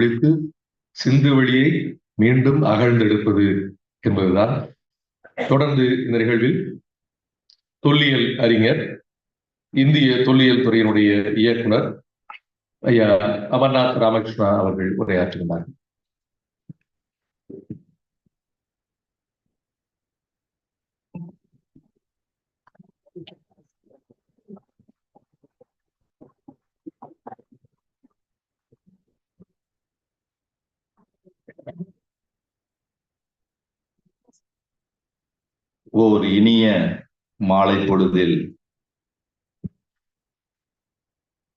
ஒழித்து சிந்து வழியை மீண்டும் அகழ்ந்தெடுப்பது என்பதுதான். தொடர்ந்து இந்த நிகழ்வில் தொல்லியல் அறிஞர் இந்திய தொல்லியல் துறையினுடைய இயக்குனர் ஐயா அமர்நாத் ராமகிருஷ்ணா அவர்கள் உரையாற்றுகிறார்கள் ஓர் இனிய மாலை பொழுதில்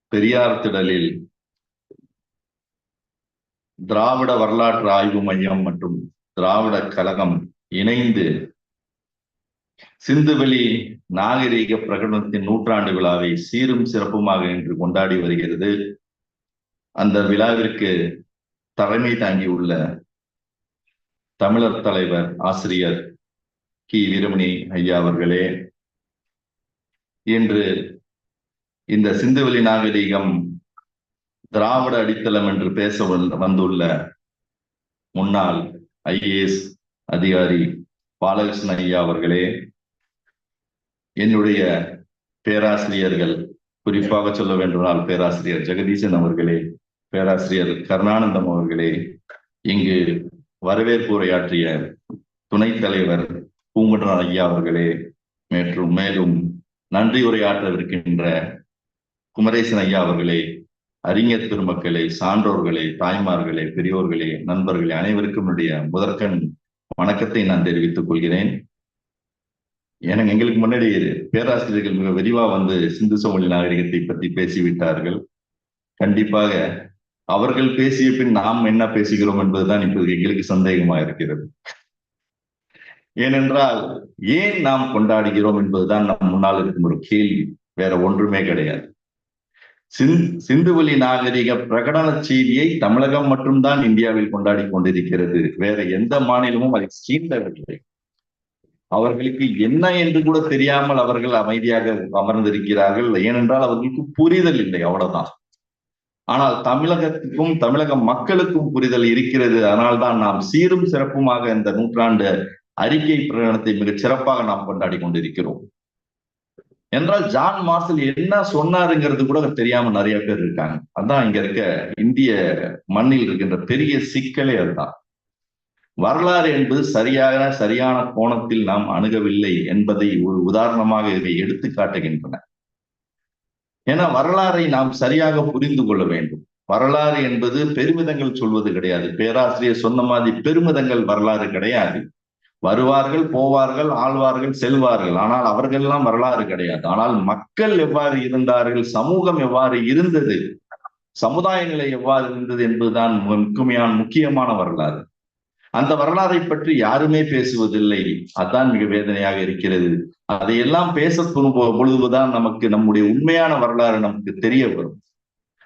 பெரியார் திடலில் திராவிட வரலாற்று ஆய்வு மையம் மற்றும் திராவிட கழகம் இணைந்து சிந்துவெளி நாகரீக பிரகடனத்தின் நூற்றாண்டு விழாவை சீரும் சிறப்புமாக இன்று கொண்டாடி வருகிறது. அந்த விழாவிற்கு தலைமை தாங்கியுள்ள தமிழர் தலைவர் ஆசிரியர் கி வீரமணி ஐயா அவர்களே. இன்று இந்த சிந்துவெளி நாகரீகம் திராவிட அடித்தளம் என்று பேச வந்துள்ள முன்னாள் ஐஏஎஸ் அதிகாரி பாலகிருஷ்ணன் ஐயா அவர்களே என்னுடைய பேராசிரியர்கள் குறிப்பாக சொல்ல வேண்டுமானால் பேராசிரியர் ஜெகதீசன் அவர்களே பேராசிரியர் கருணானந்தம் அவர்களே இங்கு வரவேற்பு உரையாற்றிய துணைத் தலைவர் பூங்குன்றன் ஐயா அவர்களே மேற்றும் மேலும் நன்றி உரையாற்றவிருக்கின்ற குமரேசன் ஐயா அவர்களே அறிஞர் பெருமக்களே சான்றோர்களே தாய்மார்களே பெரியோர்களே நண்பர்களே அனைவருக்கும் என்னுடைய முதற்கண் வணக்கத்தை நான் தெரிவித்துக் கொள்கிறேன். எனக்கு எங்களுக்கு முன்னாடி பேராசிரியர்கள் மிக விரிவா வந்து சிந்து சமொழி நாகரிகத்தை பற்றி பேசிவிட்டார்கள். கண்டிப்பாக அவர்கள் பேசிய பின் நாம் என்ன பேசுகிறோம் என்பதுதான் இப்போது எங்களுக்கு சந்தேகமா இருக்கிறது. ஏனென்றால் ஏன் நாம் கொண்டாடுகிறோம் என்பதுதான் நம் முன்னால் இருக்கும் ஒரு கேள்வி. வேற ஒன்றுமே கிடையாது. சிந்துவெளி நாகரிக பிரகடன செய்தியை தமிழகம் மட்டும்தான் இந்தியாவில் கொண்டாடி கொண்டிருக்கிறது. வேற எந்த மாநிலமும் அதை சீண்டவில்லை. அவர்களுக்கு என்ன என்று கூட தெரியாமல் அவர்கள் அமைதியாக அமர்ந்திருக்கிறார்கள். ஏனென்றால் அவர்களுக்கு புரிதல் இல்லை அவ்வளவுதான். ஆனால் தமிழகத்துக்கும் தமிழக மக்களுக்கும் புரிதல் இருக்கிறது. அதனால்தான் நாம் சீரும் சிறப்புமாக இந்த நூற்றாண்டு அறிக்கை பிரகடனத்தை மிக சிறப்பாக நாம் கொண்டாடி கொண்டிருக்கிறோம். என்றால் ஜான் மார்சல் என்ன சொன்னாருங்கிறது கூட தெரியாம நிறைய பேர் இருக்காங்க. அதான் இங்க இருக்க இந்திய மண்ணில் இருக்கின்ற பெரிய சிக்கலே அதுதான். வரலாறு என்பது சரியாக சரியான கோணத்தில் நாம் அணுகவில்லை என்பதை ஒரு உதாரணமாக இவை எடுத்து காட்டுகின்றன. ஏன்னா வரலாறை நாம் சரியாக புரிந்து கொள்ள வேண்டும். வரலாறு என்பது பெருமிதங்கள் சொல்வது கிடையாது. பேராசிரியர் சொன்ன மாதிரி பெருமிதங்கள் வரலாறு கிடையாது. வருவார்கள் போவார்கள் ஆழ்வார்கள் செல்வார்கள். ஆனால் அவர்கள் எல்லாம் வரலாறு கிடையாது. ஆனால் மக்கள் எவ்வாறு இருந்தார்கள் சமூகம் எவ்வாறு இருந்தது சமுதாய நிலை எவ்வாறு இருந்தது என்பதுதான் முக்கியமான முக்கியமான வரலாறு. அந்த வரலாறை பற்றி யாருமே பேசுவதில்லை. அதான் மிக வேதனையாக இருக்கிறது. அதையெல்லாம் பேச பொழுதுதான் நமக்கு நம்முடைய உண்மையான வரலாறு நமக்கு தெரிய வரும்.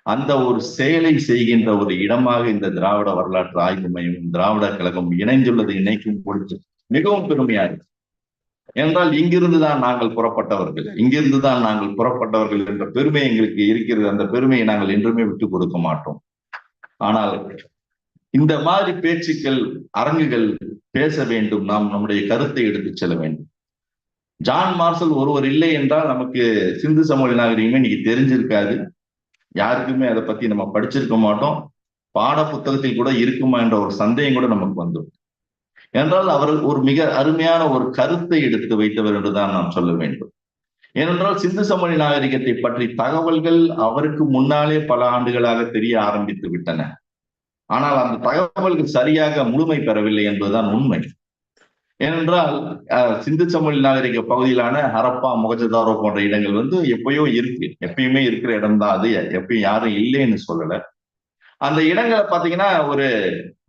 அந்த ஒரு செயலை செய்கின்ற ஒரு இடமாக இந்த திராவிட வரலாற்று ஆய்வு மையம் திராவிட கழகம் இணைந்துள்ளது இணைக்கும் பொழுது மிகவும் பெருமையா இருக்கு. என்றால் இங்கிருந்து தான் நாங்கள் புறப்பட்டவர்கள். இங்கிருந்து தான் நாங்கள் புறப்பட்டவர்கள் என்ற பெருமை எங்களுக்கு இருக்கிறது. அந்த பெருமையை நாங்கள் என்றுமே விட்டு கொடுக்க மாட்டோம். ஆனால் இந்த மாதிரி பேச்சுக்கள் அரங்குகள் பேச வேண்டும். நாம் நம்முடைய கருத்தை எடுத்து செல்ல வேண்டும். ஜான் மார்சல் ஒருவர் இல்லை என்றால் நமக்கு சிந்து சமூக நாகரிகமே இன்னைக்கு தெரிஞ்சிருக்காது. யாருக்குமே அதை பத்தி நம்ம படிச்சிருக்க மாட்டோம். பாட புத்தகத்தில் கூட இருக்குமா என்ற ஒரு சந்தேகம் கூட நமக்கு வந்துடும். என்றால் அவர் ஒரு மிக அருமையான ஒரு கருத்தை எடுத்து வைத்தவர் என்றுதான் நாம் சொல்ல வேண்டும். ஏனென்றால் சிந்து சமணி நாகரிகத்தை பற்றி தகவல்கள் அவருக்கு முன்னாலே பல ஆண்டுகளாக தெரிய ஆரம்பித்து விட்டன. ஆனால் அந்த தகவல்கள் சரியாக முழுமை பெறவில்லை என்பதுதான் உண்மை. ஏனென்றால் சிந்து சமொழி நாகரிக பகுதியிலான ஹரப்பா முகஜதாரோ போன்ற இடங்கள் வந்து எப்பயோ இருக்கு. எப்பயுமே இருக்கிற இடம் தான் அது. எப்பயும் யாரும் இல்லைன்னு சொல்லலை. அந்த இடங்களை பார்த்தீங்கன்னா ஒரு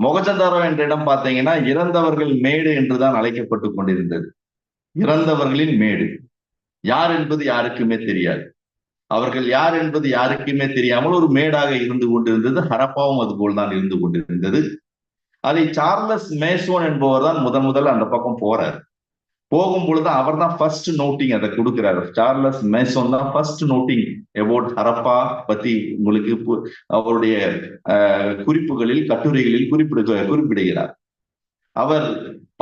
மொகஜந்தாரோ என்ற இடம் பார்த்தீங்கன்னா இறந்தவர்கள் மேடு என்றுதான் அழைக்கப்பட்டு கொண்டிருந்தது. இறந்தவர்களின் மேடு. யார் என்பது யாருக்குமே தெரியாது. அவர்கள் யார் என்பது யாருக்குமே தெரியாமல் ஒரு மேடாக இருந்து கொண்டிருந்தது. ஹரப்பாவும் அது போல் இருந்து கொண்டிருந்தது. அதை சார்லஸ் மேசோன் என்பவர் தான் முதன் முதல் அந்த பக்கம் போறார். போகும் பொழுது அவர் தான் ஃபர்ஸ்ட் நோட்டிங் அதை கொடுக்கிறாரு. சார்லஸ் மேசோன் தான் ஃபர்ஸ்ட் நோட்டிங் எபோட் ஹரப்பா பத்தி உங்களுக்கு அவருடைய குறிப்புகளில் கட்டுரைகளில் குறிப்பிடு குறிப்பிடுகிறார். அவர்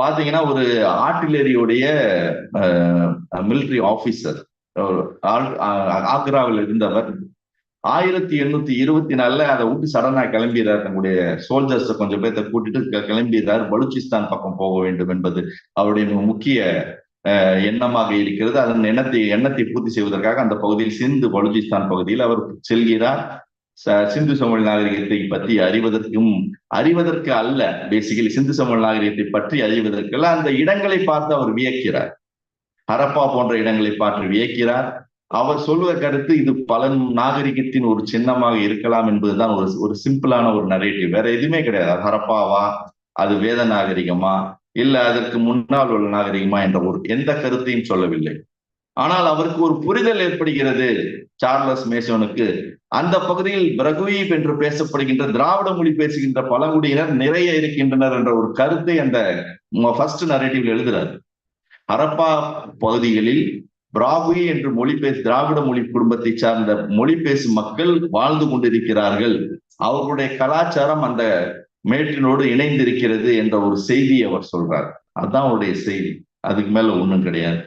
பாத்தீங்கன்னா ஒரு ஆர்டிலரியுடைய மிலிட்டரி ஆபீசர் ஆக்ராவில் இருந்தவர். ஆயிரத்தி எண்ணூத்தி இருபத்தி நாலுல அதை விட்டு சடனா கிளம்பிடுறாரு தன்னுடைய சோல்ஜர்ஸ் கொஞ்சம் பேர்த்த கூட்டிட்டு கிளம்பிடுறாரு. பலுச்சிஸ்தான் பலூச்சிஸ்தான் பக்கம் போக வேண்டும் என்பது அவருடைய முக்கிய அஹ், எண்ணமாக இருக்கிறது. அதன் எண்ணத்தை எண்ணத்தை பூர்த்தி செய்வதற்காக அந்த பகுதியில் சிந்து பலூச்சிஸ்தான் பகுதியில் அவர் செல்கிறார். சிந்து சமூக நாகரிகத்தை பற்றி அறிவதற்கும் அறிவதற்கு அல்ல பேசிக்கலி சிந்து சமூக நாகரிகத்தை பற்றி அறிவதற்கெல்லாம் அந்த இடங்களை பார்த்து அவர் வியக்கிறார். ஹரப்பா போன்ற இடங்களை பார்த்து வியக்கிறார். அவர் சொல்லுவ கருத்து இது பல நாகரிகத்தின் ஒரு சின்னமாக இருக்கலாம் என்பதுதான் ஒரு ஒரு சிம்பிளான ஒரு நரேட்டிவ் வேற எதுவுமே கிடையாது. ஹரப்பாவா? அது வேத நாகரிகமா? இல்ல அதற்கு முன்னால் உள்ள நாகரிகமா என்ற ஒரு எந்த கருத்தையும் சொல்லவில்லை. ஆனால் அவருக்கு ஒரு புரிதல் ஏற்படுகிறது. சார்லஸ் மேசோனுக்கு. அந்த பகுதியில் பிரகுவீப் என்று பேசப்படுகின்ற திராவிட மொழி பேசுகின்ற பழங்குடியினர் நிறைய இருக்கின்றனர் என்ற ஒரு கருத்தை அந்த ஃபர்ஸ்ட் நரேட்டிவ்ல எழுதுறாரு. ஹரப்பா பகுதிகளில் பிராகுயி என்று மொழி பேசு திராவிட மொழி குடும்பத்தை சார்ந்த மொழி பேசும் மக்கள் வாழ்ந்து கொண்டிருக்கிறார்கள். அவர்களுடைய கலாச்சாரம் அந்த மேட்டினோடு இணைந்திருக்கிறது என்ற ஒரு செய்தியை அவர் சொல்றார். அதுதான் அவருடைய செய்தி. அதுக்கு மேல ஒண்ணும் கிடையாது.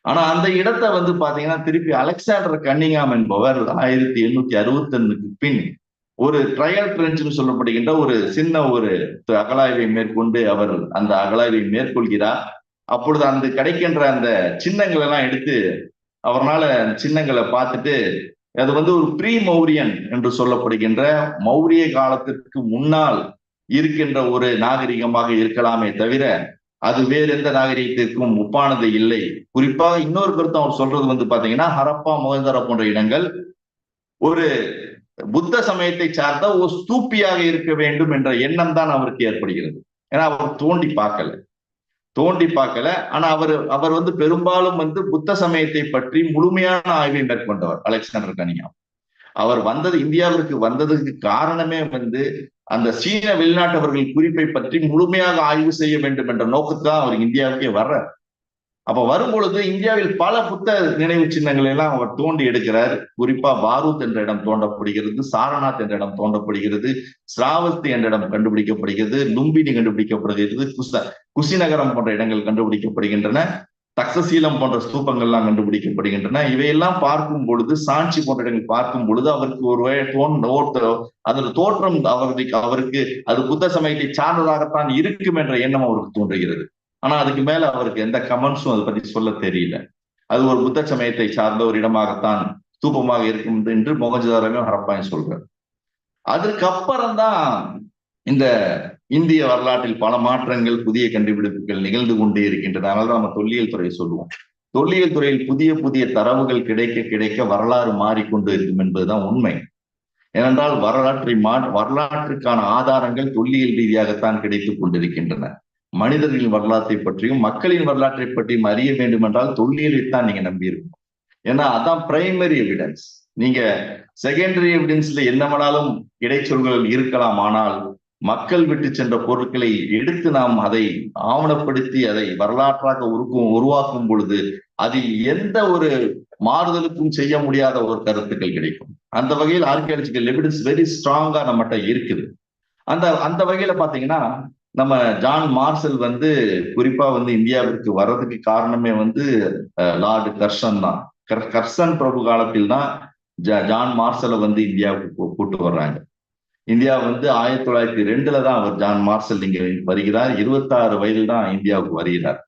ஆனா அந்த இடத்தை வந்து பாத்தீங்கன்னா திருப்பி அலெக்சாண்டர் கன்னிங்காம் என்பவர் ஆயிரத்தி எண்ணூத்தி அறுபத்தி பின் ஒரு ட்ரையல் ட்ரென்ச்னு சொல்லப்படுகின்ற ஒரு சின்ன ஒரு அகலாய்வை மேற்கொண்டு அவர் அந்த அகலாய்வை மேற்கொள்கிறார். அப்பொழுது அந்த கிடைக்கின்ற அந்த சின்னங்களை எல்லாம் எடுத்து அவர்னால சின்னங்களை பார்த்துட்டு அது வந்து ஒரு ப்ரீ மௌரியன் என்று சொல்லப்படுகின்ற மௌரிய காலத்திற்கு முன்னால் இருக்கின்ற ஒரு நாகரிகமாக இருக்கலாமே தவிர அது வேறு எந்த நாகரிகத்திற்கும் ஒப்பானது இல்லை. குறிப்பாக இன்னொரு கருத்து அவர் சொல்றது வந்து பாத்தீங்கன்னா ஹரப்பா மொகந்தரா போன்ற இடங்கள் ஒரு புத்த சமயத்தை சார்ந்த ஒரு ஸ்தூப்பியாக இருக்க வேண்டும் என்ற எண்ணம் தான் அவருக்கு ஏற்படுகிறது. ஏன்னா அவர் தோண்டி பார்க்கல. தோண்டி பார்க்கல. ஆனா அவர் அவர் வந்து பெரும்பாலும் வந்து புத்த சமயத்தை பற்றி முழுமையான ஆய்வை மேற்கொண்டவர் அலெக்சாண்டர் கனியா அவர் வந்தது இந்தியாவிற்கு வந்ததுக்கு காரணமே வந்து அந்த சீன வெளிநாட்டவர்கள் குறிப்பை பற்றி முழுமையாக ஆய்வு செய்ய வேண்டும் என்ற நோக்கத்தான் அவர் இந்தியாவுக்கே வர்றார். அப்ப வரும்பொழுது இந்தியாவில் பல புத்த நினைவு சின்னங்களை எல்லாம் அவர் தோண்டி எடுக்கிறார். குறிப்பா பாரூத் என்ற இடம் தோண்டப்படுகிறது சாரநாத் என்ற இடம் தோண்டப்படுகிறது ஸ்ராவஸ்தி என்ற இடம் கண்டுபிடிக்கப்படுகிறது லும்பினி கண்டுபிடிக்கப்படுகிறது குச குசிநகரம் போன்ற இடங்கள் கண்டுபிடிக்கப்படுகின்றன தக்சசீலம் போன்ற ஸ்தூபங்கள்லாம் கண்டுபிடிக்கப்படுகின்றன. இவையெல்லாம் பார்க்கும் பொழுது சாட்சி போன்ற இடங்கள் பார்க்கும் பொழுது அவருக்கு ஒரு தோன்ற அதன் தோற்றம் அவருக்கு அவருக்கு அது புத்த சமயத்தை சார்ந்ததாகத்தான் இருக்கும் என்ற எண்ணம் அவருக்கு தோன்றுகிறது. ஆனா அதுக்கு மேல அவருக்கு எந்த கமெண்ட்ஸும் அதை பத்தி சொல்ல தெரியல. அது ஒரு புத்த சமயத்தை சார்ந்த ஒரு இடமாகத்தான் தூபமாக இருக்கும் என்று மொகஜதாரமே ஹரப்பாய் சொல்றார். அதற்கப்புறம் தான் இந்த இந்திய வரலாற்றில் பல மாற்றங்கள் புதிய கண்டுபிடிப்புகள் நிகழ்ந்து கொண்டே இருக்கின்றன. அதனால நம்ம தொல்லியல் துறை சொல்லுவோம். தொல்லியல் துறையில் புதிய புதிய தரவுகள் கிடைக்க கிடைக்க வரலாறு மாறிக்கொண்டு இருக்கும் என்பதுதான் உண்மை. ஏனென்றால் வரலாற்றை மா வரலாற்றுக்கான ஆதாரங்கள் தொல்லியல் ரீதியாகத்தான் கிடைத்துக் கொண்டிருக்கின்றன. மனிதர்களின் வரலாற்றை பற்றியும் மக்களின் வரலாற்றை பற்றியும் அறிய வேண்டும் என்றால் தொல்லியலைத்தான் நீங்க நம்பி இருக்கணும் ஏன்னா அதான் பிரைமரி எவிடன்ஸ் நீங்க செகண்டரி எவிடன்ஸ்ல என்ன வேணாலும் இடைச்சொல்கள் இருக்கலாம் ஆனால் மக்கள் விட்டு சென்ற பொருட்களை எடுத்து நாம் அதை ஆவணப்படுத்தி அதை வரலாற்றாக உருக்கும் உருவாக்கும் பொழுது அதில் எந்த ஒரு மாறுதலுக்கும் செய்ய முடியாத ஒரு கருத்துக்கள் கிடைக்கும். அந்த வகையில் ஆர்கியாலஜிக்கல் எவிடன்ஸ் வெரி ஸ்ட்ராங்கா நம்மகிட்ட இருக்குது. அந்த அந்த வகையில பாத்தீங்கன்னா நம்ம ஜான் மார்சல் வந்து குறிப்பா வந்து இந்தியாவிற்கு வர்றதுக்கு காரணமே வந்து லார்டு கர்ஷன் தான். கர்சன் பிரபு காலத்தில் தான் ஜான் மார்சலை வந்து இந்தியாவுக்கு கூட்டு வர்றாங்க. இந்தியா வந்து ஆயிரத்தி தொள்ளாயிரத்தி ரெண்டுல தான் அவர் ஜான் மார்சல் இங்க வருகிறார். இருபத்தாறு வயதில் தான் இந்தியாவுக்கு வருகிறார்.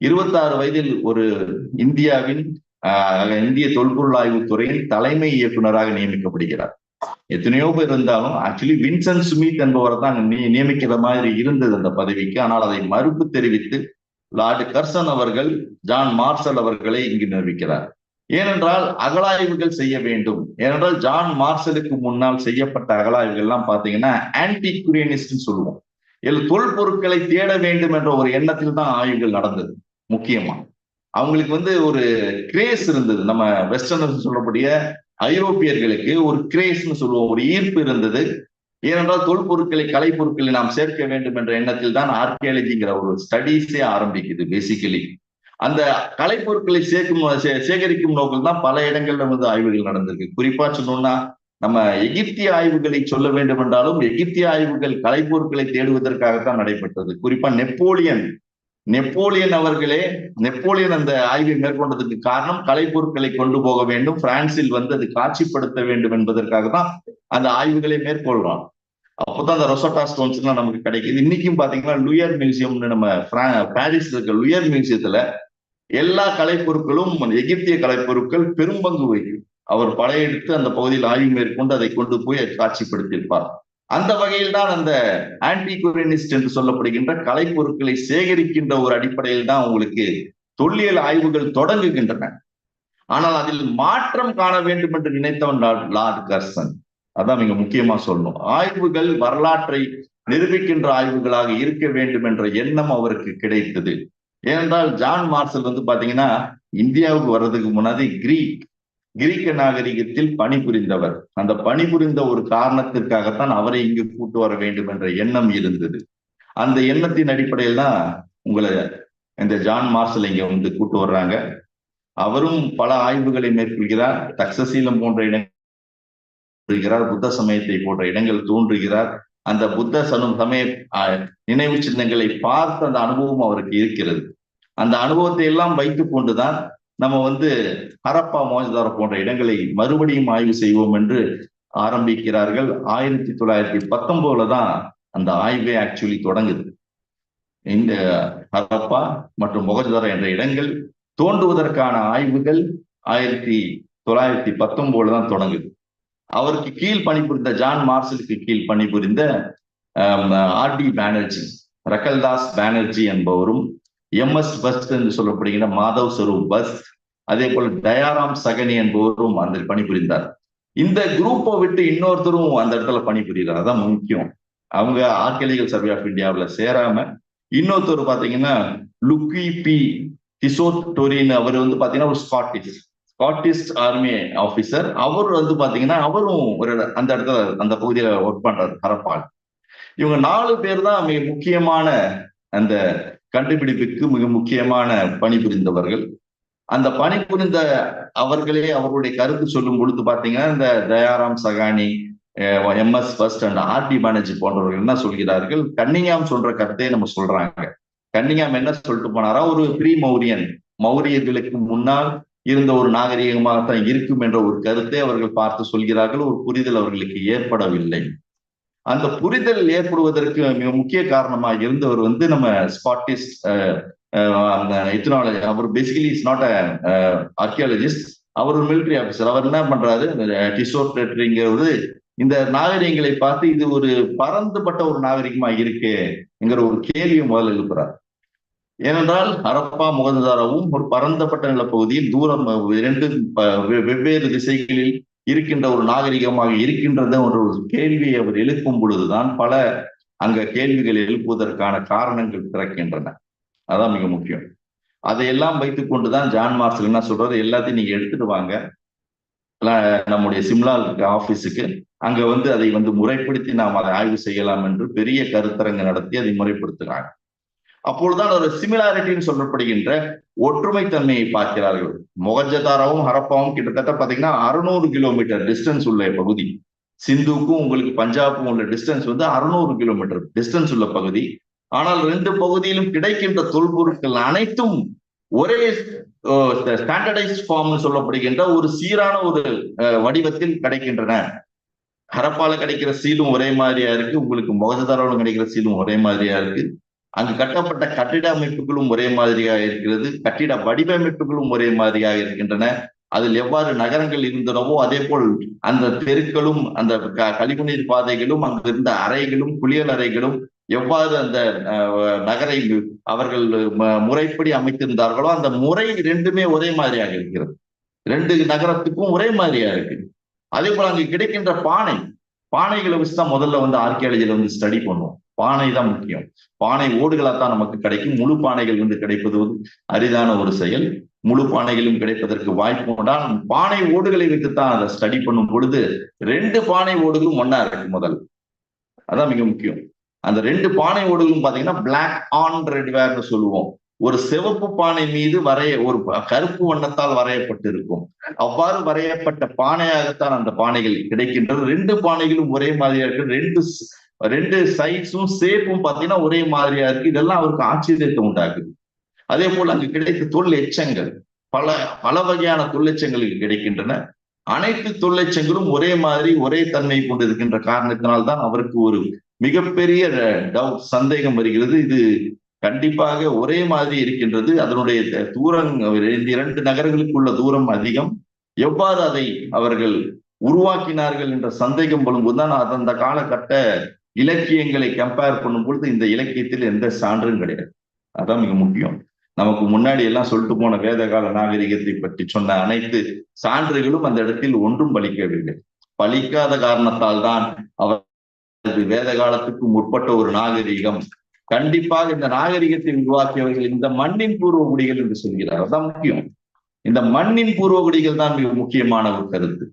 இருபத்தாறு வயதில் ஒரு இந்தியாவின் இந்திய தொல்பொருள் ஆய்வுத்துறையின் தலைமை இயக்குநராக நியமிக்கப்படுகிறார். எத்தனையோ பேர் இருந்தாலும் ஆக்சுவலி வின்சன் சுமித் என்பவரை தான் நியமிக்கிற மாதிரி இருந்தது அந்த பதவிக்கு. ஆனால் அதை மறுப்பு தெரிவித்து லார்டு கர்சன் அவர்கள் ஜான் மார்சல் அவர்களை இங்கு நியமிக்கிறார். ஏனென்றால் அகழாய்வுகள் செய்ய வேண்டும். ஏனென்றால் ஜான் மார்சலுக்கு முன்னால் செய்யப்பட்ட அகலாய்வுகள் எல்லாம் பாத்தீங்கன்னா ஆன்டிகுரியனிஸ்ட் சொல்லுவோம். இதில் தொல்பொருட்களை தேட வேண்டும் என்ற ஒரு எண்ணத்தில் தான் ஆய்வுகள் நடந்தது முக்கியமா. அவங்களுக்கு வந்து ஒரு கிரேஸ் இருந்தது. நம்ம வெஸ்டர்ன் சொல்லக்கூடிய ஐரோப்பியர்களுக்கு ஒரு கிரேஸ்னு சொல்லுவோம் ஒரு ஈர்ப்பு இருந்தது. ஏனென்றால் தொல்பொருட்களை கலைப்பொருட்களை நாம் சேர்க்க வேண்டும் என்ற எண்ணத்தில் தான் ஆர்கியாலஜிங்கிற ஒரு ஸ்டடீஸே ஆரம்பிக்குது பேசிக்கலி அந்த கலைப்பொருட்களை சேர்க்கும் சே- சேகரிக்கும் நோக்கில் தான் பல இடங்கள்ல வந்து ஆய்வுகள் நடந்திருக்கு. குறிப்பா சொன்னோம்னா நம்ம எகிப்திய ஆய்வுகளை சொல்ல வேண்டும் என்றாலும் எகிப்திய ஆய்வுகள் கலைப்பொருட்களை தேடுவதற்காகத்தான் நடைபெற்றது. குறிப்பா நெப்போலியன் நெப்போலியன் அவர்களே நெப்போலியன் அந்த ஆய்வை மேற்கொண்டதுக்கு காரணம் கலைப்பொருட்களை கொண்டு போக வேண்டும் பிரான்சில் வந்து அது காட்சிப்படுத்த வேண்டும் என்பதற்காக தான் அந்த ஆய்வுகளை மேற்கொள்றோம். அப்போதான் அந்த ரொசோட்டா ஸ்டோன்ஸ் எல்லாம் நமக்கு கிடைக்குது. இன்னைக்கும் பாத்தீங்கன்னா லுயர் மியூசியம்னு நம்ம பிரான்- பாரிஸ்ல இருக்க லுயர் மியூசியத்துல எல்லா கலைப்பொருட்களும் எகிப்திய கலைப்பொருட்கள் பெரும்பங்கு வகிக்கும் அவர் படையெடுத்து அந்த பகுதியில் ஆய்வு மேற்கொண்டு அதை கொண்டு போய் காட்சிப்படுத்தியிருப்பார். அந்த வகையில் தான் அந்த ஆன்டிகுரியனிஸ்ட் என்று சொல்லப்படுகின்ற கலைப்பொருட்களை சேகரிக்கின்ற ஒரு அடிப்படையில் தான் உங்களுக்கு தொல்லியல் ஆய்வுகள் தொடங்குகின்றன. ஆனால் அதில் மாற்றம் காண வேண்டும் என்று நினைத்தவன் லார்ட் கர்சன். அதான் மிக முக்கியமா சொல்லணும். ஆய்வுகள் வரலாற்றை நிரூபிக்கின்ற ஆய்வுகளாக இருக்க வேண்டும் என்ற எண்ணம் அவருக்கு கிடைத்தது. ஏனென்றால் ஜான் மார்சல் வந்து பாத்தீங்கன்னா இந்தியாவுக்கு வர்றதுக்கு முன்னாடி கிரீக் கிரீக்க நாகரிகத்தில் பணிபுரிந்தவர். அந்த பணிபுரிந்த ஒரு காரணத்திற்காகத்தான் அவரை இங்கு கூட்டு வர வேண்டும் என்ற எண்ணம் இருந்தது. அந்த எண்ணத்தின் அடிப்படையில் தான் உங்களை இந்த ஜான் மார்சல் இங்க வந்து கூட்டு வர்றாங்க. அவரும் பல ஆய்வுகளை மேற்கொள்கிறார் தக்சசீலம் போன்ற இடங்கள் புத்த சமயத்தை போன்ற இடங்கள் தோன்றுகிறார். அந்த புத்த சனு சமய நினைவு சின்னங்களை பார்த்த அந்த அனுபவம் அவருக்கு இருக்கிறது. அந்த அனுபவத்தை எல்லாம் வைத்துக் கொண்டுதான் நம்ம வந்து ஹரப்பா மோஜதாரோ போன்ற இடங்களை மறுபடியும் ஆய்வு செய்வோம் என்று ஆரம்பிக்கிறார்கள். ஆயிரத்தி தொள்ளாயிரத்தி பத்தொன்பதுல தான் அந்த ஆய்வே ஆக்சுவலி தொடங்குது. இந்த ஹரப்பா மற்றும் மொகஜதாரோ என்ற இடங்கள் தோன்றுவதற்கான ஆய்வுகள் ஆயிரத்தி தொள்ளாயிரத்தி பத்தொன்பதுல தான் தொடங்குது. அவருக்கு கீழ் பணிபுரிந்த ஜான் மார்சலுக்கு கீழ் பணிபுரிந்த ஆர் டி பானர்ஜி ரக்கல்தாஸ் பானர்ஜி என்பவரும் எம்எஸ் பஸ் என்று சொல்லப்படுகின்ற மாதவ் ஸ்வரூப் பஸ் அதே போல தயாராம் சகனி என்பவரும் அந்த பணிபுரிந்தார். இந்த குரூப்பை விட்டு இன்னொருத்தரும் அந்த இடத்துல பணிபுரிகிறார். அதான் முக்கியம். அவங்க ஆர்கியலிகல் சர்வே ஆஃப் இந்தியாவில் சேராம இன்னொருத்தர் பாத்தீங்கன்னா லுக்கி பி டிசோட் டோரின் அவர் வந்து பாத்தீங்கன்னா ஒரு ஸ்காட்டிஷ் ஸ்காட்டிஷ் ஆர்மி ஆஃபீஸர் அவர் வந்து பாத்தீங்கன்னா அவரும் ஒரு அந்த இடத்துல அந்த பகுதியில ஒர்க் பண்றாரு ஹரப்பால். இவங்க நாலு பேர் தான் மிக முக்கியமான அந்த கண்டுபிடிப்புக்கு மிக முக்கியமான பணிபுரிந்தவர்கள். அந்த பணிபுரிந்த அவர்களே அவர்களுடைய கருத்து சொல்லும் பொழுது பார்த்தீங்கன்னா இந்த Dayaram Sahni M S first and RD Banerji போன்றவர்கள் என்ன சொல்கிறார்கள்? கன்னிங்காம் சொல்ற கருத்தை நம்ம சொல்றாங்க. கன்னிங்காம் என்ன சொல்லிட்டு போனாரா? ஒரு ப்ரீ மௌரியன் மௌரியர்களுக்கு முன்னால் இருந்த ஒரு நாகரிகமாகத்தான் இருக்கும் என்ற ஒரு கருத்தை அவர்கள் பார்த்து சொல்கிறார்கள். ஒரு புரிதல் அவர்களுக்கு ஏற்படவில்லை. அந்த புரிதல் ஏற்படுவதற்கு மிக முக்கிய காரணமாக இருந்தவர் வந்து நம்ம Scottish ethnology our basically is not a archaeologist அவர் ஒரு மிலிட்டரி ஆஃபீஸர் அவர் என்ன பண்றாரு? டிசோர்டரிங்கிறது இந்த நாகரிகங்களை பார்த்து இது ஒரு பறந்துபட்ட ஒரு நாகரிகமா இருக்கு என்கிற ஒரு கேள்வியை முதல்ல எழுப்புறார். ஏனென்றால் ஹரப்பா முகந்ததாராவும் ஒரு பரந்தப்பட்ட நிலப்பகுதியில் தூரம் இரண்டு வெவ்வேறு திசைகளில் இருக்கின்ற ஒரு நாகரிகமாக இருக்கின்றது ஒரு கேள்வியை அவர் எழுப்பும் பொழுதுதான் பல அங்க கேள்விகள் எழுப்புவதற்கான காரணங்கள் பிறக்கின்றன. அதான் மிக முக்கியம். அதையெல்லாம் வைத்துக் கொண்டுதான் ஜான் மார்சல் என்ன சொல்றாரு? எல்லாத்தையும் நீங்க எடுத்துட்டு வாங்க. நம்முடைய சிம்லா ஆபீஸுக்கு அங்க வந்து அதை வந்து முறைப்படுத்தி நாம் அதை ஆய்வு செய்யலாம் என்று பெரிய கருத்தரங்கு நடத்தி அதை முறைப்படுத்துகிறாங்க அப்பொழுதுதான் ஒரு சிமிலாரிட்டின்னு சொல்லப்படுகின்ற ஒற்றுமை தன்மையை பார்க்கிறார்கள். மொகஜதாராவும் ஹரப்பாவும் கிட்டத்தட்ட பாத்தீங்கன்னா அறுநூறு கிலோமீட்டர் டிஸ்டன்ஸ் உள்ள பகுதி. சிந்துக்கும் உங்களுக்கு பஞ்சாபுக்கும் உள்ள டிஸ்டன்ஸ் வந்து அறுநூறு கிலோமீட்டர் டிஸ்டன்ஸ் உள்ள பகுதி. ஆனால் ரெண்டு பகுதியிலும் கிடைக்கின்ற தொல்பொருட்கள் அனைத்தும் ஒரே ஸ்டாண்டர்டைஸ் ஃபார்ம் சொல்லப்படுகின்ற ஒரு சீரான ஒரு வடிவத்தில் கிடைக்கின்றன. ஹரப்பால கிடைக்கிற சீலும் ஒரே மாதிரியா இருக்கு. உங்களுக்கு மொகஜதாராவில் கிடைக்கிற சீலும் ஒரே மாதிரியா இருக்கு. அங்கு கட்டப்பட்ட கட்டிட அமைப்புகளும் ஒரே மாதிரியாக இருக்கிறது. கட்டிட வடிவமைப்புகளும் ஒரே மாதிரியாக இருக்கின்றன. அதில் எவ்வாறு நகரங்கள் இருந்தனவோ அதே போல் அந்த தெருக்களும் அந்த கழிவுநீர் பாதைகளும் அங்கு இருந்த அறைகளும் குளியல் அறைகளும் எவ்வாறு அந்த நகரை அவர்கள் முறைப்படி அமைத்திருந்தார்களோ அந்த முறை ரெண்டுமே ஒரே மாதிரியாக இருக்கிறது. ரெண்டு நகரத்துக்கும் ஒரே மாதிரியா இருக்கு அதே போல அங்கு கிடைக்கின்ற பானை பானைகளை வச்சுதான் முதல்ல வந்து ஆர்கியாலஜியில வந்து ஸ்டடி பண்ணுவோம். பானை தான் முக்கியம். பானை ஓடுகளாத்தான் நமக்கு கிடைக்கும். முழு பானைகள் வந்து கிடைப்பது அரிதான ஒரு செயல். முழு பானைகளும் கிடைப்பதற்கு வாய்ப்பு உண்டால் பானை ஓடுகளை வைத்துத்தான் அதை ஸ்டடி பண்ணும் பொழுது ரெண்டு பானை ஓடுகளும் ஒன்னா இருக்கு முதல். அதான் மிக முக்கியம். அந்த ரெண்டு பானை ஓடுகளும் பாத்தீங்கன்னா பிளாக் ஆன் ரெட் வேர்னு சொல்லுவோம். ஒரு சிவப்பு பானை மீது வரைய ஒரு கருப்பு வண்ணத்தால் வரையப்பட்டிருக்கும். அவ்வாறு வரையப்பட்ட பானையாகத்தான் அந்த பானைகள் கிடைக்கின்றது. ரெண்டு பானைகளும் ஒரே மாதிரியா இருக்கு. ரெண்டு ரெண்டு சைஸும் சேப்பும் பார்த்தீங்கன்னா ஒரே மாதிரியா இருக்கு. இதெல்லாம் அவருக்கு ஆச்சரியத்தை உண்டாக்குது. அதே போல அங்கு கிடைத்த தொல் பல பல வகையான தொழிற்சங்கள் கிடைக்கின்றன. அனைத்து தொழிலட்சங்களும் ஒரே மாதிரி ஒரே தன்மை கொண்டிருக்கின்ற காரணத்தினால்தான் அவருக்கு ஒரு மிகப்பெரிய டவுட் சந்தேகம் வருகிறது. இது கண்டிப்பாக ஒரே மாதிரி இருக்கின்றது. அதனுடைய தூரம் இந்த இரண்டு நகரங்களுக்குள்ள தூரம் அதிகம். எவ்வாறு அதை அவர்கள் உருவாக்கினார்கள் என்ற சந்தேகம் வரும்போதுதான் அந்த காலகட்ட இலக்கியங்களை கம்பேர் பண்ணும் பொழுது இந்த இலக்கியத்தில் எந்த சான்றும் கிடையாது. அதான் மிக முக்கியம். நமக்கு முன்னாடி எல்லாம் சொல்லிட்டு போன வேதகால நாகரிகத்தை பற்றி சொன்ன அனைத்து சான்றுகளும் அந்த இடத்தில் ஒன்றும் பலிக்கவில்லை. பலிக்காத காரணத்தால் தான் அவர் வேத காலத்துக்கு முற்பட்ட ஒரு நாகரிகம். கண்டிப்பாக இந்த நாகரிகத்தை உருவாக்கியவர்கள் இந்த மண்ணின் பூர்வகுடிகள் என்று சொல்கிறார். அதான் முக்கியம். இந்த மண்ணின் பூர்வகுடிகள் தான் மிக முக்கியமான ஒரு கருத்து.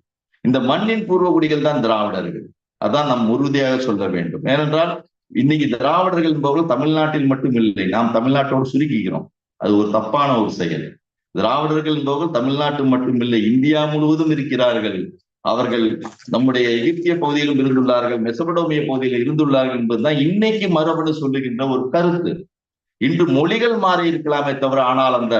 இந்த மண்ணின் பூர்வகுடிகள் தான் திராவிடர்கள். அதான் நாம் உறுதியாக சொல்ல வேண்டும். ஏனென்றால் இன்னைக்கு திராவிடர்கள் என்பவர்கள் தமிழ்நாட்டில் மட்டும் இல்லை நாம் தமிழ்நாட்டோடு சுருக்கிக்கிறோம் அது ஒரு தப்பான ஒரு செயல். திராவிடர்கள் என்பவர்கள் தமிழ்நாட்டு மட்டுமில்லை இந்தியா முழுவதும் இருக்கிறார்கள். அவர்கள் நம்முடைய எகிப்திய பகுதியிலும் இருந்துள்ளார்கள் மெசபடோமிய பகுதியில் இருந்துள்ளார்கள் என்பதுதான் இன்னைக்கு மரபணு சொல்லுகின்ற ஒரு கருத்து. இன்று மொழிகள் மாறி இருக்கலாமே தவிர ஆனால் அந்த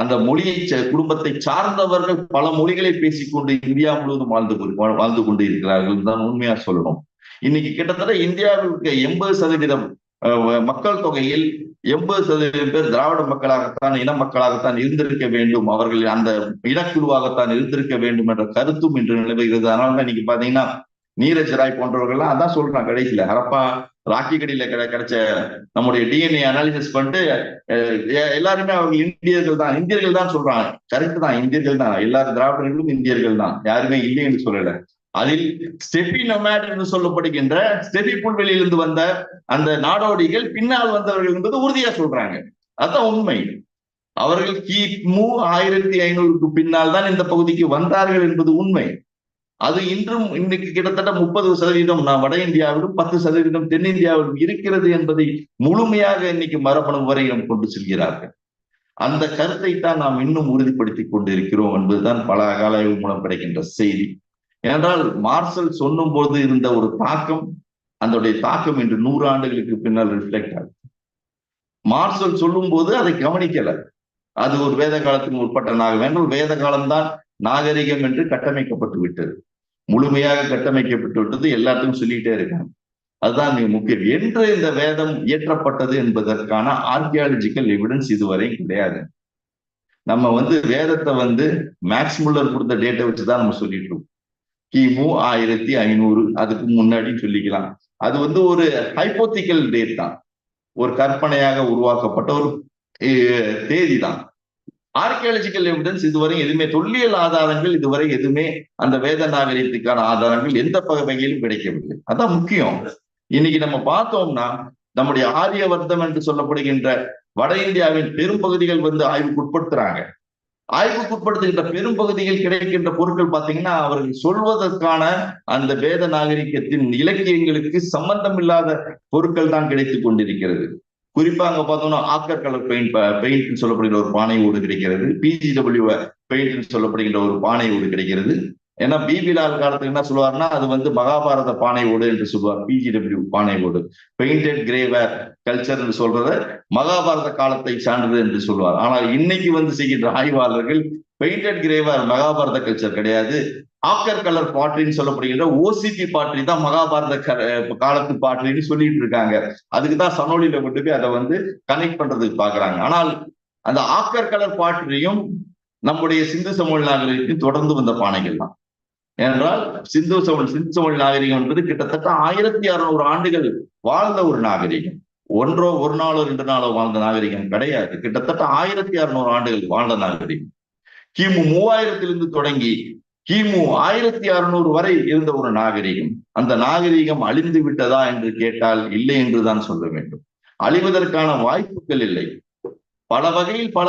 அந்த மொழியை குடும்பத்தை சார்ந்தவர்கள் பல மொழிகளை பேசிக்கொண்டு இந்தியா முழுவதும் வாழ்ந்து வாழ்ந்து கொண்டு இருக்கிறார்கள் தான் உண்மையா சொல்லணும். இன்னைக்கு கிட்டத்தட்ட இந்தியாவில் எண்பது சதவீதம் மக்கள் தொகையில் எண்பது சதவீதம் பேர் திராவிட மக்களாகத்தான் இன மக்களாகத்தான் இருந்திருக்க வேண்டும். அவர்கள் அந்த இனக்குழுவாகத்தான் இருந்திருக்க வேண்டும் என்ற கருத்தும் இன்று நிலவுகிறது. அதனால இன்னைக்கு பாத்தீங்கன்னா நீரஜ் ராய் போன்றவர்கள்லாம் அதான் சொல்றான் கடைசியில. ஹரப்பா ராக்கி கடியில கிடை கிடைச்ச நம்முடைய டிஎன்ஏ அனாலிசிஸ் பண்ணிட்டு எல்லாருமே அவங்க இந்தியர்கள் தான். இந்தியர்கள் தான் சொல்றாங்க. கரெக்ட் தான். இந்தியர்கள் தான். எல்லா திராவிடர்களும் இந்தியர்கள் தான். யாருமே இல்லைன்னு சொல்லல. அதில் ஸ்டெபி நொமேட் என்று சொல்லப்படுகின்ற ஸ்டெபி புல்வெளியிலிருந்து வந்த அந்த நாடோடிகள் பின்னால் வந்தவர்கள் என்பது உறுதியா சொல்றாங்க. அதுதான் உண்மை. அவர்கள் கிமு ஆயிரத்தி ஐநூறுக்கு பின்னால் தான் இந்த பகுதிக்கு வந்தார்கள் என்பது உண்மை. அது இன்றும் இன்னைக்கு கிட்டத்தட்ட முப்பது சதவீதம் நான் வட இந்தியாவிலும் பத்து சதவீதம் தென்னிந்தியாவிலும் இருக்கிறது என்பதை முழுமையாக இன்னைக்கு மரபணு வரை கொண்டு செல்கிறார்கள். அந்த கருத்தை தான் நாம் இன்னும் உறுதிப்படுத்திக் கொண்டிருக்கிறோம் என்பதுதான் பல கால ஆய்வு மூலம் கிடைக்கின்ற செய்தி. ஏனென்றால் மார்சல் சொல்லும் போது இருந்த ஒரு தாக்கம் அதனுடைய தாக்கம் இன்று நூறு ஆண்டுகளுக்கு பின்னால் ரிஃப்ளெக்ட் ஆகுது. மார்சல் சொல்லும் போது அதை கவனிக்கல. அது ஒரு வேத காலத்துக்கு முற்பட்ட நாகம் என்றால் வேத காலம்தான் நாகரிகம் என்று கட்டமைக்கப்பட்டு விட்டது. முழுமையாக கட்டமைக்கப்பட்டு விட்டது. எல்லாத்தையும் சொல்லிக்கிட்டே இருக்காங்க. அதுதான் மிக முக்கியம். என்று இந்த வேதம் இயற்றப்பட்டது என்பதற்கான ஆர்கியாலஜிக்கல் எவிடன்ஸ் இதுவரையும் கிடையாது. நம்ம வந்து வேதத்தை வந்து மேக்ஸ் முல்லர் கொடுத்த டேட்டை வச்சு தான் நம்ம சொல்லிட்டு இருக்கோம். கிமு ஆயிரத்தி ஐநூறு அதுக்கு முன்னாடி சொல்லிக்கலாம். அது வந்து ஒரு ஹைப்போத்திக்கல் டேட் தான். ஒரு கற்பனையாக உருவாக்கப்பட்ட ஒரு தேதி தான். ஆர்கியாலஜிக்கல் எவிடன்ஸ் இதுவரை எதுவுமே தொல்லியல் ஆதாரங்கள் இதுவரை எதுவுமே அந்த வேத நாகரிகத்துக்கான ஆதாரங்கள் எந்த வகையிலும் கிடைக்கவில்லை. அதான் முக்கியம். இன்னைக்கு நம்ம பார்த்தோம்னா நம்முடைய ஆரியவர்த்தம் என்று சொல்லப்படுகின்ற வட இந்தியாவின் பெரும்பகுதிகள் வந்து ஆய்வுக்கு உட்படுத்துறாங்க ஆய்வுக்குட்படுத்துகின்ற பெரும் பகுதியில் கிடைக்கின்ற பொருட்கள் பார்த்தீங்கன்னா அவர்கள் சொல்வதற்கான அந்த வேத நாகரிகத்தின் இலக்கியங்களுக்கு சம்பந்தம் இல்லாத பொருட்கள் தான் கிடைத்துக் கொண்டிருக்கிறது. குறிப்பா அங்க பார்த்தோம்னா ஆக்கர் கலர் பெயிண்ட் பெயிண்ட் சொல்லப்படுகிற ஒரு பானை ஊடு கிடைக்கிறது. பிஜிடபிள்யூ பெயிண்ட் சொல்லப்படுகின்ற ஒரு பானை ஊடு கிடைக்கிறது. ஏன்னா பிபிலால் காலத்துக்கு என்ன சொல்லுவாருன்னா அது வந்து மகாபாரத பானை ஓடு என்று சொல்லுவார். பிஜிடபிள்யூ பானை ஓடு பெயிண்டட் கிரேவர் கல்ச்சர் என்று சொல்றத மகாபாரத காலத்தை சார்ந்தது என்று சொல்லுவார். ஆனால் இன்னைக்கு வந்து செய்கின்ற ஆய்வாளர்கள் பெயிண்டட் கிரேவர் மகாபாரத கல்ச்சர் கிடையாது. ஆக்கர் கலர் பாட்ரின்னு சொல்லப்படுகின்ற ஓசிபி பாட்ரி தான் மகாபாரத காலத்து பாட்ரின்னு சொல்லிட்டு இருக்காங்க. அதுக்கு தான் சனோலியில கொண்டு போய் அதை வந்து கனெக்ட் பண்றதுக்கு பாக்குறாங்க ஆனால் அந்த ஆக்கர் கலர் பாட்டிலையும் நம்முடைய சிந்து சமூக நாகரிகத்தையும் தொடர்ந்து வந்த பானைகள் தான். ஏனென்றால் சிந்து சமூக சிந்து சமூக நாகரிகம் என்பது கிட்டத்தட்ட ஆயிரத்தி அறுநூறு ஆண்டுகள் வாழ்ந்த ஒரு நாகரிகம். ஒன்றோ ஒரு நாளோ ரெண்டு நாளோ வாழ்ந்த நாகரிகம் கிடையாது. கிட்டத்தட்ட ஆயிரத்தி அறுநூறு ஆண்டுகள் வாழ்ந்த நாகரிகம். கிமு மூவாயிரத்திலிருந்து தொடங்கி கிமு ஆயிரத்தி அறுநூறு வரை இருந்த ஒரு நாகரிகம். அந்த நாகரிகம் அழிந்து விட்டதா என்று கேட்டால் இல்லை என்றுதான் சொல்ல வேண்டும். அழிவதற்கான வாய்ப்புகள் இல்லை. பல வகையில் பல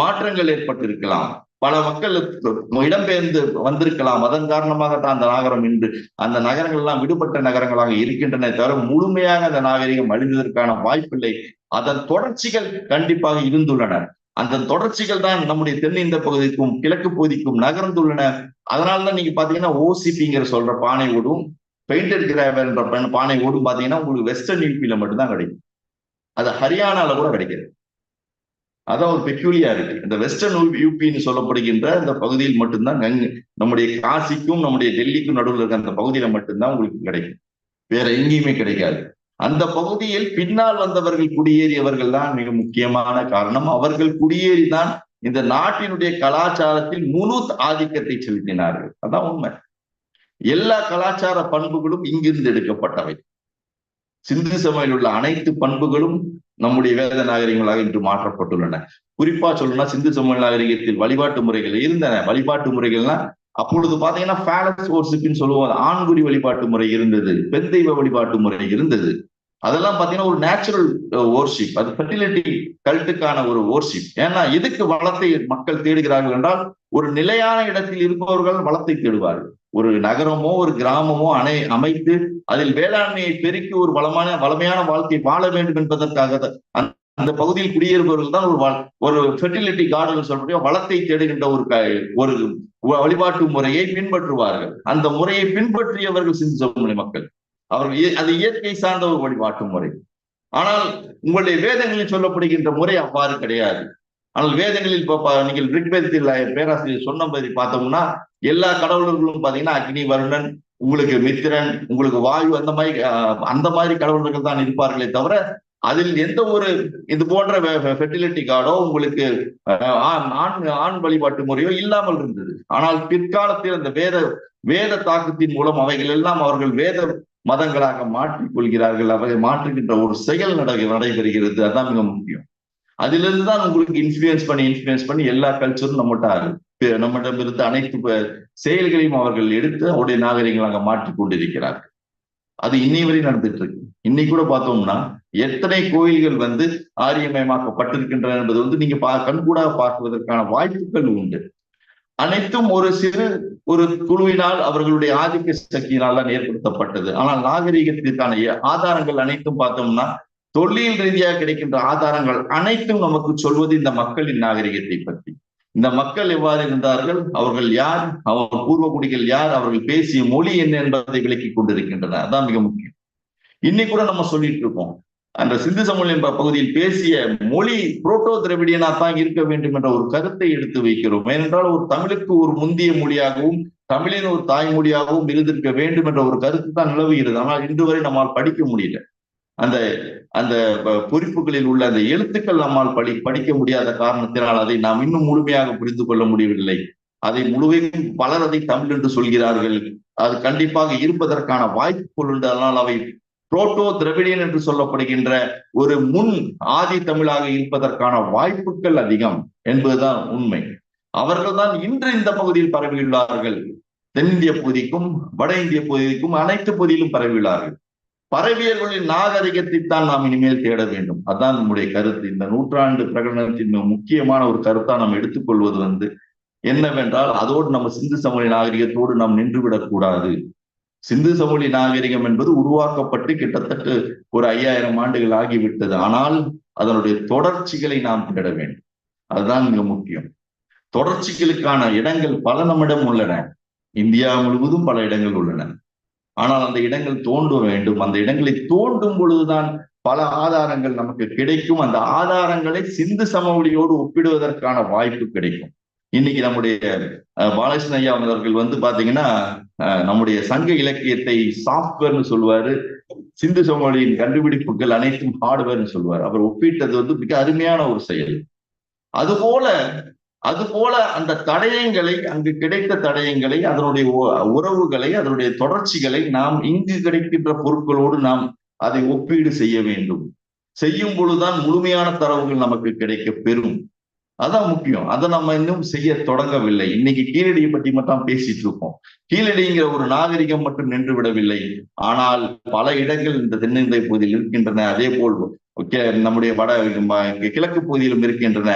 மாற்றங்கள் ஏற்பட்டிருக்கலாம். பல மக்கள் இடம்பெயர்ந்து வந்திருக்கலாம். அதன் காரணமாக தான் அந்த நகரம் இன்று அந்த நகரங்கள் எல்லாம் விடுபட்ட நகரங்களாக இருக்கின்றன தவிர முழுமையாக அந்த நாகரிகம் அழிந்ததற்கான வாய்ப்பில்லை. அதன் தொடர்ச்சிகள் கண்டிப்பாக இருந்துள்ளன. அந்த தொடர்ச்சிகள் தான் நம்முடைய தென்னிந்த பகுதிக்கும் கிழக்கு பகுதிக்கும் நகர்ந்துள்ளன. அதனாலதான் நீங்க பாத்தீங்கன்னா ஓசிபிங்கிற சொல்ற பானை ஓடும் பெயிண்டட் கிராவர் என்ற பானை ஓடும் பாத்தீங்கன்னா உங்களுக்கு வெஸ்டர்ன் யூபியில மட்டும்தான் கிடைக்கும். அது ஹரியானால கூட கிடைக்கிறது. அதான் ஒரு பெக்யூலியாரிட்டி இந்த வெஸ்டர்ன் யூபின்னு சொல்லப்படுகின்ற அந்த பகுதியில் மட்டும்தான் நம்முடைய காசிக்கும் நம்முடைய டெல்லிக்கும் நடுவில் இருக்க அந்த பகுதியில மட்டும்தான் உங்களுக்கு கிடைக்கும். வேற எங்கேயுமே கிடைக்காது. அந்த பகுதியில் பின்னால் வந்தவர்கள் குடியேறியவர்கள் தான் மிக முக்கியமான காரணம். அவர்கள் குடியேறிதான் இந்த நாட்டினுடைய கலாச்சாரத்தில் முழு ஆதிக்கத்தை செலுத்தினார்கள். அதான் உண்மை. எல்லா கலாச்சார பண்புகளும் இங்கிருந்து எடுக்கப்பட்டவை. சிந்து சமையல் உள்ள அனைத்து பண்புகளும் நம்முடைய வேத நாகரிகங்களாக இன்று மாற்றப்பட்டுள்ளன. குறிப்பா சொல்லணும்னா சிந்து சமூக நாகரிகத்தில் வழிபாட்டு முறைகள் இருந்தன. வழிபாட்டு முறைகள்னா அப்பொழுது பாத்தீங்கன்னா ஃபேலஸ் ஓர்ஷிப்னு சொல்லுவோம். ஆண்குறி வழிபாட்டு முறை இருந்தது. பெண் தெய்வ வழிபாட்டு முறை இருந்தது. அதெல்லாம் பாத்தீங்கன்னா ஒரு நேச்சுரல் ஓர்ஷிப் uh, அது ஃபெர்டிலிட்டி கல்ட்டுக்கான ஒரு ஓர்ஷிப் ஏன்னா எதுக்கு வளத்தை மக்கள் தேடுகிறார்கள் என்றால் ஒரு நிலையான இடத்தில் இருப்பவர்கள் வளத்தை தேடுவார்கள். ஒரு நகரமோ ஒரு கிராமமோ அணை அமைத்து அதில் வேளாண்மையை பெருக்கி ஒரு வளமான வளமையான வாழ்க்கை வாழ வேண்டும் என்பதற்காக அந்த பகுதியில் குடியேறுபவர்கள் தான் ஒரு ஒரு ஃபெர்டிலிட்டி கார்டன் சொல்லக்கூடிய வளத்தை தேடுகின்ற ஒரு ஒரு வழிபாட்டு முறையை பின்பற்றுவார்கள். அந்த முறையை பின்பற்றியவர்கள் சிந்து சமூக மக்கள். அவர்கள் அது இயற்கை சார்ந்த ஒரு வழிபாட்டு முறை. ஆனால் உங்களுடைய வேதங்களில் சொல்லப்படுகின்ற முறை அவ்வாறு கிடையாது. ஆனால் வேதங்களில் இப்போ நீங்கள் ரிக்வேதத்தில் பேராசிரியர் சொன்னபடி பார்த்தோம்னா எல்லா கடவுளர்களும் பாத்தீங்கன்னா அக்னி வருணன் உங்களுக்கு மித்திரன் உங்களுக்கு வாயு அந்த மாதிரி அந்த மாதிரி கடவுளர்கள் தான் இருப்பார்களே தவிர அதில் எந்த ஒரு இது போன்ற ஃபெர்டிலிட்டி கார்டோ உங்களுக்கு ஆண் ஆண் வழிபாட்டு முறையோ இல்லாமல் இருந்தது. ஆனால் பிற்காலத்தில் அந்த வேத வேத தாக்கத்தின் மூலம் அவைகள் எல்லாம் அவர்கள் வேத மதங்களாக மாற்றிக் கொள்கிறார்கள் மாற்றுகின்ற ஒரு செயல் நட நடைபெறுகிறது அதான் மிக முக்கியம். அதிலிருந்து தான் உங்களுக்கு இன்ஃபுளுயன்ஸ் பண்ணி இன்ஃபுளுயன்ஸ் பண்ணி எல்லா கல்ச்சரும் நம்மகிட்ட நம்மிடம் இருந்து அனைத்து செயல்களையும் அவர்கள் எடுத்து அவருடைய நாகரிகங்களாக மாற்றிக் கொண்டிருக்கிறார்கள். அது இன்னை வரை நடந்துட்டு இருக்கு இன்னைக்கு கூட பார்த்தோம்னா எத்தனை கோயில்கள் வந்து ஆரியமயமாக்கப்பட்டிருக்கின்றன என்பது வந்து நீங்க பா கண்கூடாக பார்க்குவதற்கான வாய்ப்புகள் உண்டு. அனைத்தும் ஒரு சிறு ஒரு குழுவினால் அவர்களுடைய ஆதிக்க சக்தியினால் தான் ஏற்படுத்தப்பட்டது. ஆனால் நாகரிகத்திற்கான ஆதாரங்கள் அனைத்தும் பார்த்தோம்னா தொழில் ரீதியாக கிடைக்கின்ற ஆதாரங்கள் அனைத்தும் நமக்கு சொல்வது இந்த மக்களின் நாகரிகத்தை பற்றி. இந்த மக்கள் எவ்வாறு இருந்தார்கள்? அவர்கள் யார்? அவர் பூர்வகுடிகள் யார்? அவர்கள் பேசிய மொழி என்ன என்பதை விளக்கி கொண்டிருக்கின்றன. அதான் மிக முக்கியம். இன்னைக்கு கூட நம்ம சொல்லிட்டு இருக்கோம். அந்த சிந்து சமூக பகுதியில் பேசிய மொழி புரோட்டோ திரவிடியனா தான் இருக்க வேண்டும் என்ற ஒரு கருத்தை எடுத்து வைக்கிறோம். ஏனென்றால் ஒரு தமிழுக்கு ஒரு முந்திய மொழியாகவும் தமிழின் ஒரு தாய்மொழியாகவும் இருந்திருக்க வேண்டும் என்ற ஒரு கருத்து தான் நிலவுகிறது. ஆனால் இன்று வரை நம்மால் படிக்க முடியல. அந்த அந்த குறிப்புகளில் உள்ள அந்த எழுத்துக்கள் நம்மால் படி படிக்க முடியாத காரணத்தினால் அதை நாம் இன்னும் முழுமையாக புரிந்து கொள்ள முடியவில்லை. அதை முழுவதும் பலர் அதை தமிழ் என்று சொல்கிறார்கள். அது கண்டிப்பாக இருப்பதற்கான வாய்ப்புகள் உண்டு. அதனால் அவை புரோட்டோ திரவிடியன் என்று சொல்லப்படுகின்ற ஒரு முன் ஆதி தமிழாக இருப்பதற்கான வாய்ப்புகள் அதிகம் என்பதுதான் உண்மை. அவர்கள் தான் இன்று இந்த பகுதியில் பரவியுள்ளார்கள். தென்னிந்திய பகுதிக்கும் வட இந்திய பகுதிக்கும் அனைத்து பகுதியிலும் பரவியுள்ளார்கள். பரவியல்களின் நாகரிகத்தை தான் நாம் இனிமேல் தேட வேண்டும். அதான் நம்முடைய கருத்து. இந்த நூற்றாண்டு பிரகடனத்தின் முக்கியமான ஒரு கருத்தா நாம் எடுத்துக்கொள்வது வந்து என்னவென்றால் அதோடு நம்ம சிந்து சமூக நாகரிகத்தோடு நாம் நின்றுவிடக் கூடாது. சிந்து சமவெளி நாகரிகம் என்பது உருவாக்கப்பட்டு கிட்டத்தட்ட ஒரு ஐயாயிரம் ஆண்டுகள் ஆகிவிட்டது. ஆனால் அதனுடைய தொடர்ச்சிகளை நாம் தேட வேண்டும். அதுதான் மிக முக்கியம். தொடர்ச்சிகளுக்கான இடங்கள் பல நம்மிடம் உள்ளன. இந்தியா முழுவதும் பல இடங்கள் உள்ளன. ஆனால் அந்த இடங்கள் தோன்ற வேண்டும். அந்த இடங்களை தோண்டும் பொழுதுதான் பல ஆதாரங்கள் நமக்கு கிடைக்கும். அந்த ஆதாரங்களை சிந்து சமவெளியோடு ஒப்பிடுவதற்கான வாய்ப்பு கிடைக்கும். இன்னைக்கு நம்முடைய பாலகிருஷ்ண ஐயா அவர்கள் வந்து பாத்தீங்கன்னா நம்முடைய சங்க இலக்கியத்தை சாஃப்ட்வேர்னு சொல்லுவாரு. சிந்து சமவெளியின் கண்டுபிடிப்புகள் அனைத்தும் ஹார்ட்வேர்னு சொல்லுவார். அவர் ஒப்பிட்டது வந்து மிக அருமையான ஒரு செயல். அதுபோல அதுபோல அந்த தடயங்களை அங்கு கிடைத்த தடயங்களை அதனுடைய உறவுகளை அதனுடைய தொடர்ச்சிகளை நாம் இங்கு கிடைக்கின்ற பொருட்களோடு நாம் அதை ஒப்பீடு செய்ய வேண்டும். செய்யும் பொழுதுதான் முழுமையான தரவுகள் நமக்கு கிடைக்க பெறும். அதான் முக்கியம். அதை நம்ம இன்னும் செய்ய தொடங்கவில்லை. இன்னைக்கு கீழடியை பற்றி மட்டும் பேசிட்டு இருக்கோம் கீழடிங்கிற ஒரு நாகரிகம் மட்டும் நின்று விடவில்லை. ஆனால் பல இடங்கள் இந்த தென்னிந்திய பகுதியில் இருக்கின்றன. அதே போல் நம்முடைய வட கிழக்கு பகுதியிலும் இருக்கின்றன.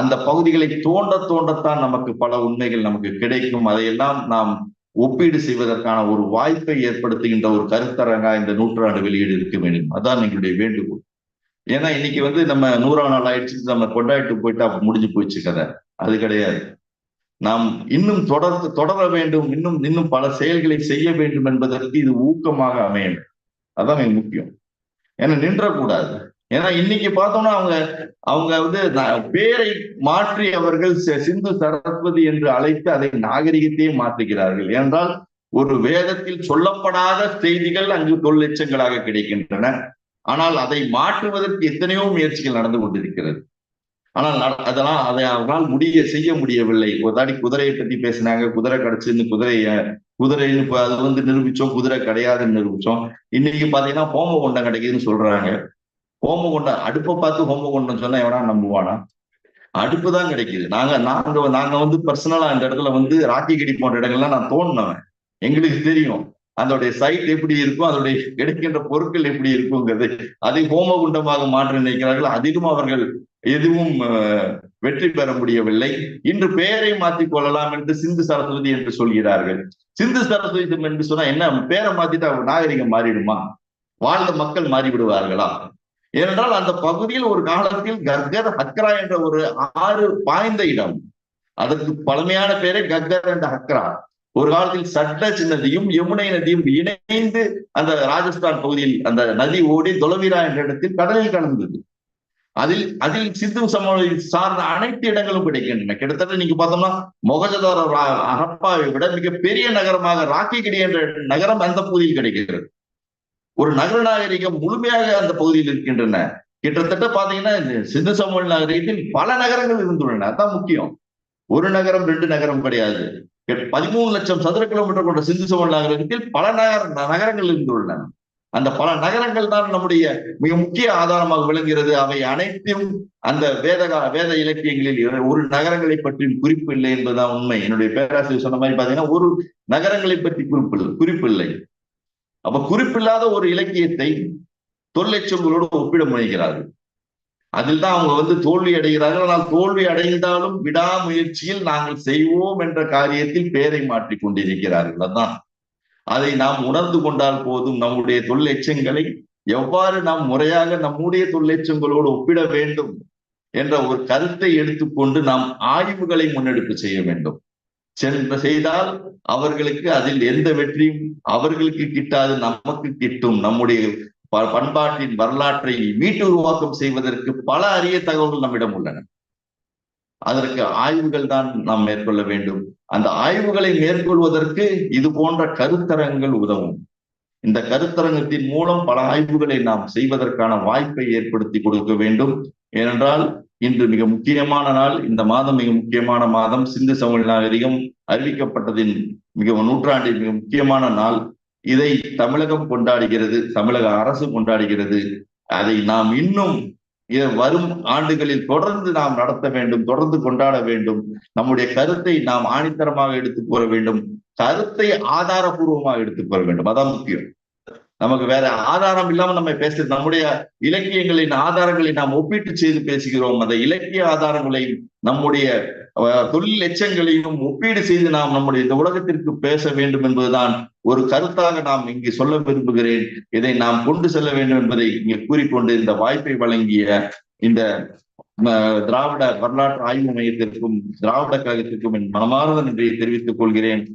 அந்த பகுதிகளை தோண்ட தோண்டத்தான் நமக்கு பல உண்மைகள் நமக்கு கிடைக்கும். அதையெல்லாம் நாம் ஒப்பீடு செய்வதற்கான ஒரு வாய்ப்பை ஏற்படுத்துகின்ற ஒரு கருத்தரங்கா இந்த நூற்றாண்டு வெளியீடு இருக்க வேண்டும். அதான் எங்களுடைய வேண்டுகோள். ஏன்னா இன்னைக்கு வந்து நம்ம நூறாம் நாள் ஆயிடுச்சு. நம்ம கொண்டாடிட்டு போயிட்டா முடிஞ்சு போயிடுச்சு கதை. அது கிடையாது. நாம் இன்னும் தொடர்ந்து தொடர வேண்டும். இன்னும் இன்னும் பல செயல்களை செய்ய வேண்டும் என்பதற்கு இது ஊக்கமாக அமையும் அதான் மிக முக்கியம். ஏன்னா நின்றக்கூடாது. ஏன்னா இன்னைக்கு பார்த்தோம்னா அவங்க அவங்க வந்து பேரை மாற்றி அவர்கள் சிந்து சரஸ்வதி என்று அழைத்து அதை நாகரிகத்தையே மாற்றுகிறார்கள். ஏனென்றால் ஒரு வேதத்தில் சொல்லப்படாத செய்திகள் அங்கு தொழிலட்சங்களாக கிடைக்கின்றன. ஆனால் அதை மாற்றுவதற்கு எத்தனையோ முயற்சிகள் நடந்து கொண்டிருக்கிறது. ஆனால் அதெல்லாம் அதை அவரால் முடிய செய்ய முடியவில்லை. ஒரு தாடி குதிரையை பத்தி பேசினாங்க. குதிரை கிடைச்சுன்னு குதிரைய குதிரைன்னு அது வந்து நிரூபிச்சோம். குதிரை கிடையாதுன்னு நிரூபிச்சோம். இன்னைக்கு பாத்தீங்கன்னா ஹோம கொண்டம் கிடைக்குதுன்னு சொல்றாங்க. ஹோம கொண்டம் அடுப்பை பார்த்து ஹோம கொண்டம் சொன்னா எவனா நம்புவானா? அடுப்பு தான் கிடைக்குது. நாங்க நாங்க நாங்க வந்து பர்சனலா அந்த இடத்துல வந்து ராக்கிகிடி போன்ற இடங்கள்லாம் நான் தோணுனவன். எங்களுக்கு தெரியும். அதோடைய சைட் எப்படி இருக்கும் அதனுடைய கிடைக்கின்ற பொருட்கள் எப்படி இருக்குங்கிறது அதை ஹோமகுண்டமாக மாற்ற நினைக்கிறார்கள். அதிலும் அவர்கள் எதுவும் வெற்றி பெற முடியவில்லை. இன்று பெயரை மாற்றிக் கொள்ளலாம் என்று சிந்து சரஸ்வதி என்று சொல்கிறார்கள். சிந்து சரஸ்வதி என்று சொன்னா என்ன? பேரை மாத்திட்டா நாகரிகம் மாறிடுமா? வாழ்ந்த மக்கள் மாறிவிடுவார்களா? ஏனென்றால் அந்த பகுதியில் ஒரு காலத்தில் கர்கர் ஹக்ரா என்ற ஒரு ஆறு பாய்ந்த இடம். அதற்கு பழமையான பேரே கக்கர் என்ற ஹக்ரா. ஒரு காலத்தில் சட்டச் நதியும் யமுனை நதியும் இணைந்து அந்த ராஜஸ்தான் பகுதியில் அந்த நதி ஓடி தொலவீரா என்ற இடத்தில் கடலில் கலந்தது. அதில் அதில் சிந்து சமவெளி சார்ந்த அனைத்து இடங்களும் கிடைக்கின்றன. கிட்டத்தட்ட நீங்க பார்த்தோம்னா மொகஜதார ஹரப்பாவை விட மிகப்பெரிய நகரமாக ராக்கிகிடி என்ற நகரம் அந்த பகுதியில் கிடைக்கிறது. ஒரு நகர நாகரிகம் முழுமையாக அந்த பகுதியில் இருக்கின்றன. கிட்டத்தட்ட பாத்தீங்கன்னா சிந்து சமவெளி நாகரிகத்தில் பல நகரங்கள் இருந்துள்ளன. அதான் முக்கியம். ஒரு நகரம் ரெண்டு நகரம் கிடையாது. பதிமூணு லட்சம் சதுர கிலோமீட்டர் கொண்ட சிந்து சோழ நகரத்தில் பல நகர நகரங்கள் இருந்துள்ளன. அந்த பல நகரங்கள் தான் நம்முடைய மிக முக்கிய ஆதாரமாக விளங்குகிறது. அவை அனைத்தும் அந்த வேத வேத இலக்கியங்களில் ஒரு நகரங்களை பற்றி குறிப்பு இல்லை என்பதுதான் உண்மை. என்னுடைய பேராசிரியர் சொன்ன மாதிரி பாத்தீங்கன்னா ஒரு நகரங்களை பற்றி குறிப்பு குறிப்பு இல்லை. அப்ப குறிப்பில்லாத ஒரு இலக்கியத்தை தொல்லைச்சொங்களோடு ஒப்பிட முனைகிறார்கள். அதில் தான் அவங்க வந்து தோல்வி அடைகிறார்கள் ஆனால் தோல்வி அடைந்தாலும் விடாமுயற்சியில் நாங்கள் செய்வோம் என்ற காரியத்தில் பெயரை மாற்றிக் கொண்டிருக்கிறார்கள். அதான். அதை நாம் உணர்ந்து கொண்டால் போதும் நம்முடைய தொழிலெச்சங்களை எவ்வாறு நாம் முறையாக நம்முடைய தொழிலெச்சங்களோடு ஒப்பிட வேண்டும் என்ற ஒரு கருத்தை எடுத்துக்கொண்டு நாம் ஆய்வுகளை முன்னெடுப்பு செய்ய வேண்டும். சென்ற செய்தால் அவர்களுக்கு அதில் எந்த வெற்றியும் அவர்களுக்கு கிட்டாது நமக்கு கிட்டும். நம்முடைய பண்பாட்டின் வரலாற்றை மீட்டு உருவாக்கம் செய்வதற்கு பல அரிய தகவல்கள் நம்மிடம் உள்ளன. அதற்கு ஆய்வுகள் தான் நாம் மேற்கொள்ள வேண்டும். அந்த ஆய்வுகளை மேற்கொள்வதற்கு இது போன்ற கருத்தரங்கள் உதவும். இந்த கருத்தரங்கத்தின் மூலம் பல ஆய்வுகளை நாம் செய்வதற்கான வாய்ப்பை ஏற்படுத்தி கொடுக்க வேண்டும். ஏனென்றால் இன்று மிக முக்கியமான நாள். இந்த மாதம் மிக முக்கியமான மாதம். சிந்து சமூக நாகரிகம் அறிவிக்கப்பட்டதின் மிக நூற்றாண்டின் மிக முக்கியமான நாள். இதை தமிழகம் கொண்டாடுகிறது தமிழக அரசு கொண்டாடுகிறது. அதை நாம் இன்னும் வரும் ஆண்டுகளில் தொடர்ந்து நாம் நடத்த வேண்டும் தொடர்ந்து கொண்டாட வேண்டும். நம்முடைய கருத்தை நாம் ஆணித்தரமாக எடுத்து கூற வேண்டும். கருத்தை ஆதாரபூர்வமாக எடுத்து கூற வேண்டும். அதான் முக்கியம். நமக்கு வேற ஆதாரம் இல்லாம நம்ம பேச நம்முடைய இலக்கியங்களின் ஆதாரங்களை நாம் ஒப்பீட்டு செய்து பேசுகிறோம். அந்த இலக்கிய ஆதாரங்களை நம்முடைய தொழில் எச்சங்களையும் ஒப்பீடு செய்து நாம் நம்முடைய இந்த உலகத்திற்கு பேச வேண்டும் என்பதுதான் ஒரு கருத்தாக நாம் இங்கு சொல்ல விரும்புகிறேன். இதை நாம் கொண்டு செல்ல வேண்டும் என்பதை இங்கே கூறிக்கொண்டு இந்த வாய்ப்பை வழங்கிய இந்த திராவிட வரலாற்று ஆய்வு மையத்திற்கும் திராவிட கழகத்திற்கும் என் மனமார்ந்த நன்றியை தெரிவித்துக் கொள்கிறேன்.